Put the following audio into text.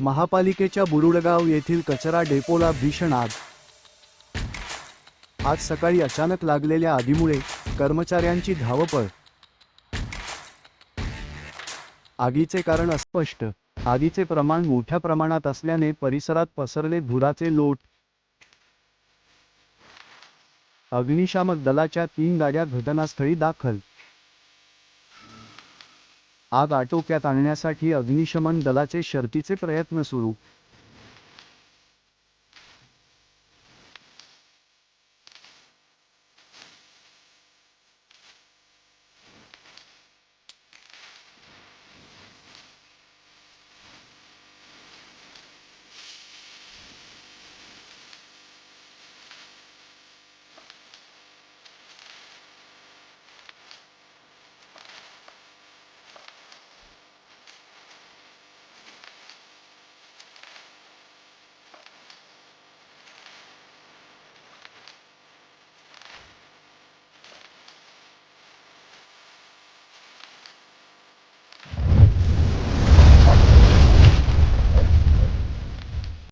महापालिकेच्या बुरुडगाव येथील कचरा डेपोला भीषण आग. आज सकाळी अचानक लागलेल्या आगीमुळे कर्मचाऱ्यांची धावपळ. आगीचे कारण अस्पष्ट. आगीचे प्रमाण मोठ्या प्रमाणात असल्याने परिसरात पसरले धुराचे लोट. अग्निशामक दलाच्या तीन गाड्या घटनास्थळी दाखल. आग आटोक्यात आणण्यासाठी अग्निशमन दलाचे शर्तीचे प्रयत्न सुरू.